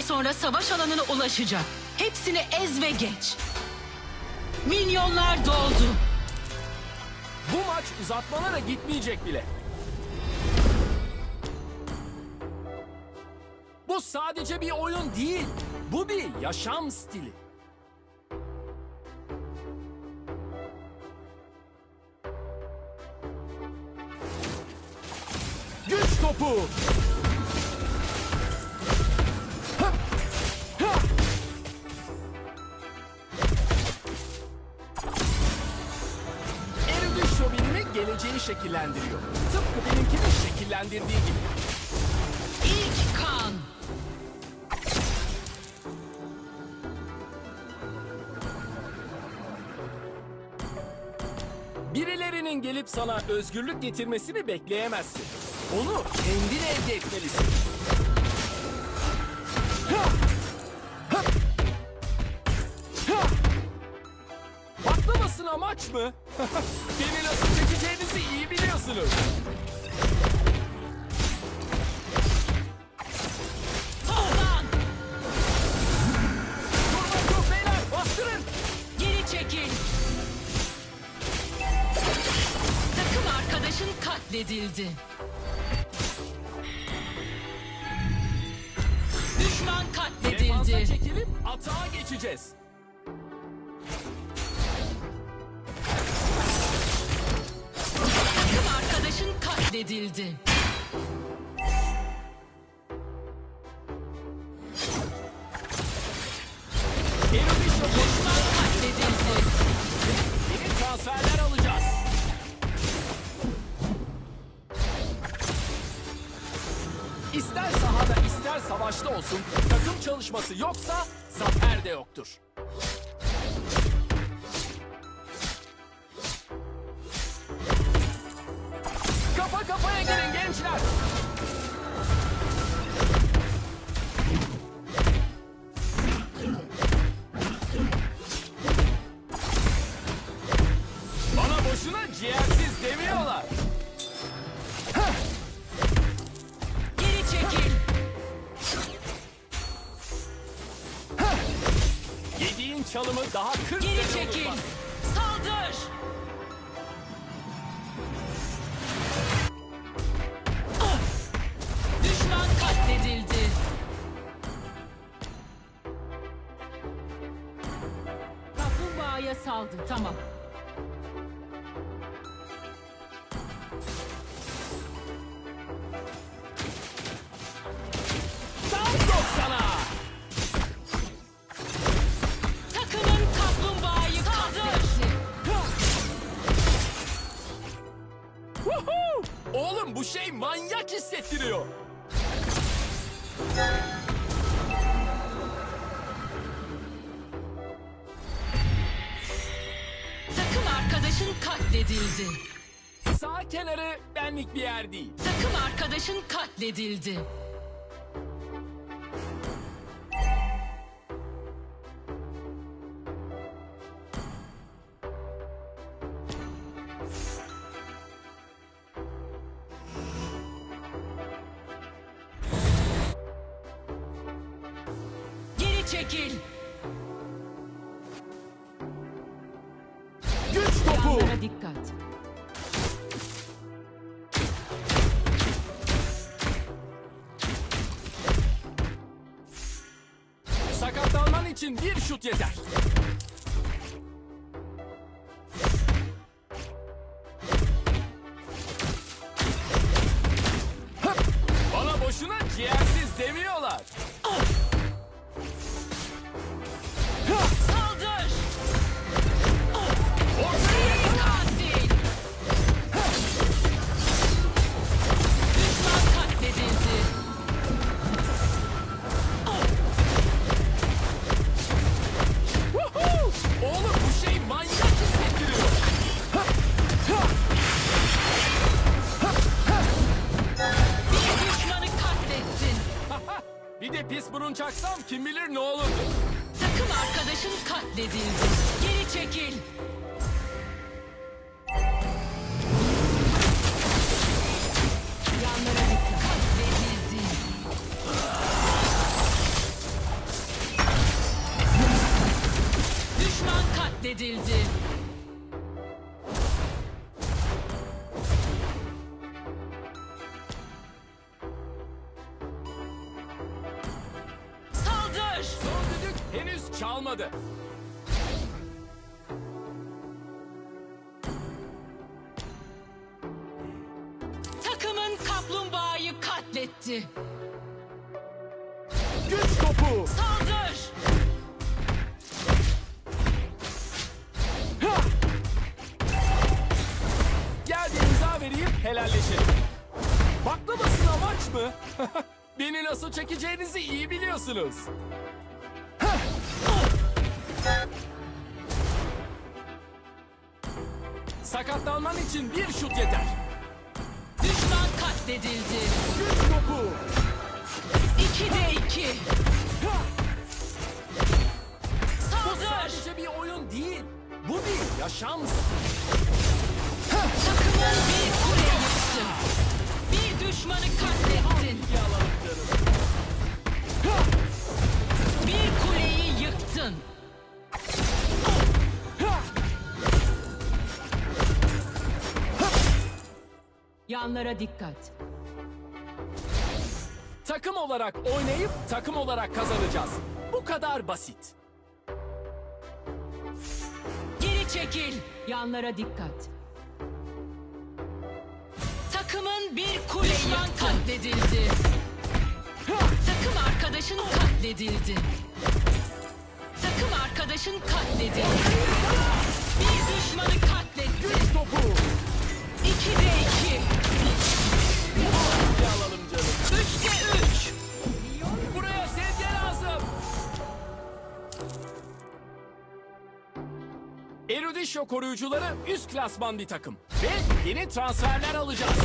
sonra savaş alanına ulaşacak. Hepsini ez ve geç. Milyonlar doldu. Bu maç uzatmalara gitmeyecek bile. Bu sadece bir oyun değil. Bu bir yaşam stili. Güç topu. Şekillendiriyor. Tıpkı benimkini şekillendirdiği gibi. İlk kan. Birilerinin gelip sana özgürlük getirmesini bekleyemezsin. Onu kendin elde etmelisin. Amaç mı? Beni nasıl çekeceğinizi iyi biliyorsunuz. Toplan. Durmak yok beyler bastırın. Geri çekil. Takım arkadaşın katledildi. Düşman Defansa katledildi. çekilip atağa geçeceğiz. Şövenimi Düşman katledildi. Yeni transferler alacağız. İster sahada ister savaşta olsun takım çalışması yoksa zafer de yoktur. Kaplumbağaya saldı. Tamam. Tam 90'a. Takımın kaplumbağayı katletti. Woohoo! Oğlum bu şey manyak hissettiriyor. Arkadaşın katledildi. Sağ kenarı benlik bir yer değil. Takım arkadaşın katledildi. Geri çekil. Dikkat. Sakatlanman için bir şut yeter. katledildi. Geri çekil. katledildi. Saldır! Son düdük henüz çalmadı. Katletti. Güç topu. Saldır! Ha! Gel bir imza vereyim, helalleşelim. Baklavasın amaç mı? Beni nasıl çekeceğinizi iyi biliyorsunuz. Sakatlanman için bir şut yeter. Katledildi. Güç topu. 2'de 2. Ha! Bu Saldır! sadece bir oyun değil. Bu bir yaşam. Takımın bir kule yıktı. Bir düşmanı katlettin. Bir kuleyi yıktın. Yanlara dikkat. Takım olarak oynayıp takım olarak kazanacağız. Bu kadar basit. Geri çekil. Yanlara dikkat. Takımın bir kule Düşman katledildi. Takım arkadaşın katledildi. Takım arkadaşın katledildi. Bir düşmanı katletti. Güç topu. 2'de 2. Bir alalım canım. 3'te 3. Buraya sedye lazım. Erudisho koruyucuları üst klasman bir takım. Ve yeni transferler alacağız.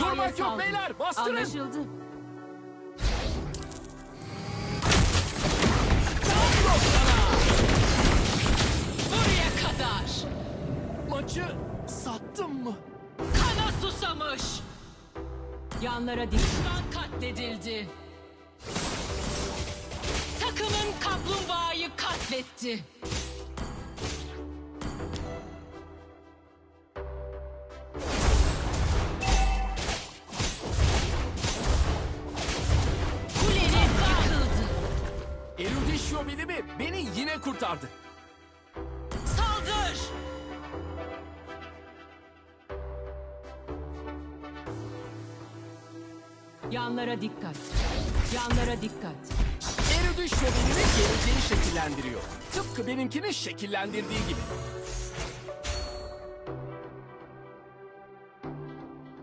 Durmak yok beyler, bastırın. Anlaşıldı. Buraya kadar. Maçı sattım mı? Kana susamış. Yanlara. Düşman katledildi. Takımın kaplumbağayı katletti. Kurtardı. Saldır! Yanlara dikkat. Yanlara dikkat. Erudisho bilimi geleceği şekillendiriyor. Tıpkı benimkini şekillendirdiği gibi.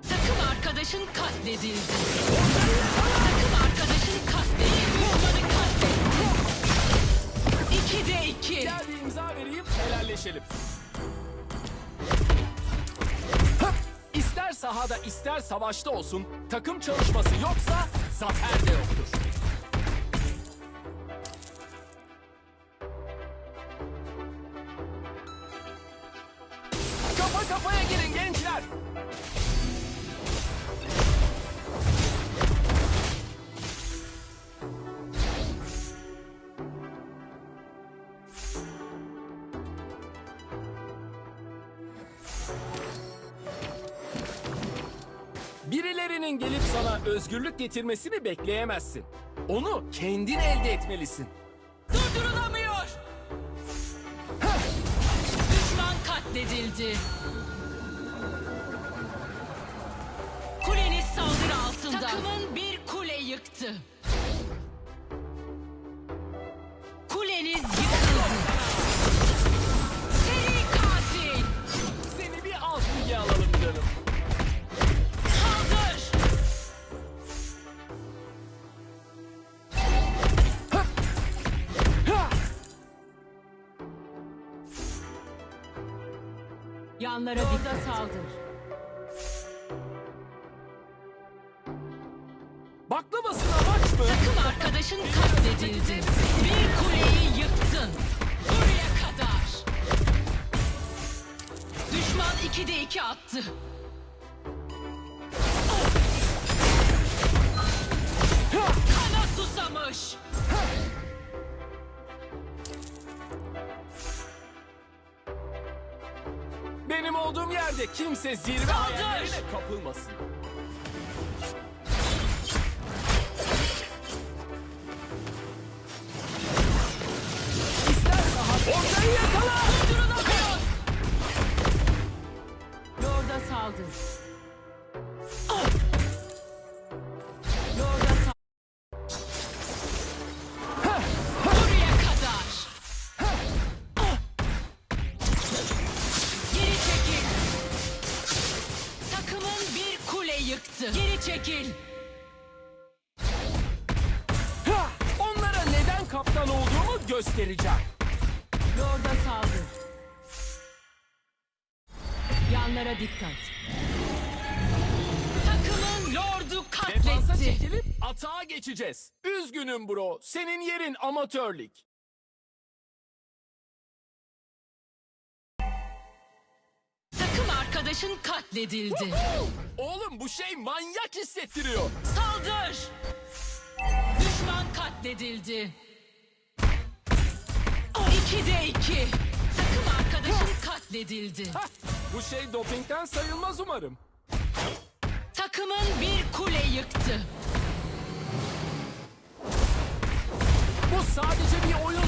Takım arkadaşın katledildi. Hıp! İster sahada ister savaşta olsun, takım çalışması yoksa zafer de yoktur. Birilerinin gelip sana özgürlük getirmesini bekleyemezsin. Onu kendin elde etmelisin. Durdurulamıyor. Düşman katledildi. Kuleniz saldırı altında. Takımın bir kule yıktı. Yanlara dikkat. saldır. Baklavasın amaç mı? Takım arkadaşın katledildi. Bir kuleyi yıktın. Buraya kadar. Düşman 2'de 2 attı. Yerde kimse zirve hayallerine kapılmasın. İster daha ortayı yakala! Durdurulamıyor. Lord'a saldır. Göstereceğim. Lord'a saldır. Yanlara dikkat. Takımın Lord'u Defansa katletti. çekilip atağa geçeceğiz. Üzgünüm bro. Senin yerin amatörlük. Takım arkadaşın katledildi. Oğlum bu şey manyak hissettiriyor. Saldır! Düşman katledildi. İkide iki. Takım arkadaşın katledildi. Hah, bu şey dopingten sayılmaz umarım. Takımın bir kule yıktı. Bu sadece bir oyun